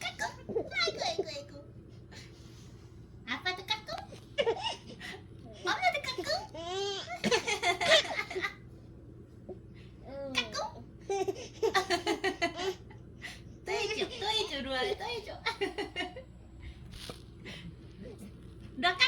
까꿍. 아이고 아이고 아이고. 아빠도 까꿍. 엄마도 까꿍. 또 해줘, 또 해줘, 또 해줘. 루아 까꿍. 까꿍. 까꿍. 또 해줘. 루아 까꿍.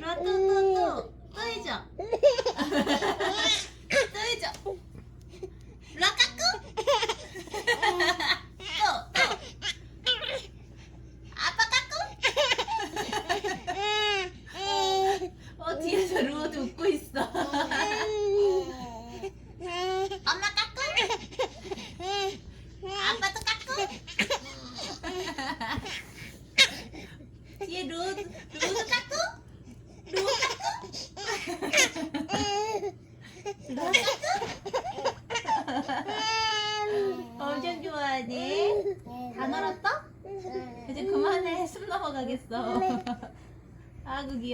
루아 또, 또, 또. 또 해줘. 또 해줘. 루아 까꿍. 또, 또. 아빠 까꿍. 어, 뒤에서 루아도 웃고 있어. 엄마 까꿍. 아빠도 까꿍. 뒤에 루, 루도 까꿍. 루 까꿍. 루 까꿍. 엄청 좋아하네. 다 놀았어? 이제 그만해. 숨 넘어가겠어. 아구 귀여워.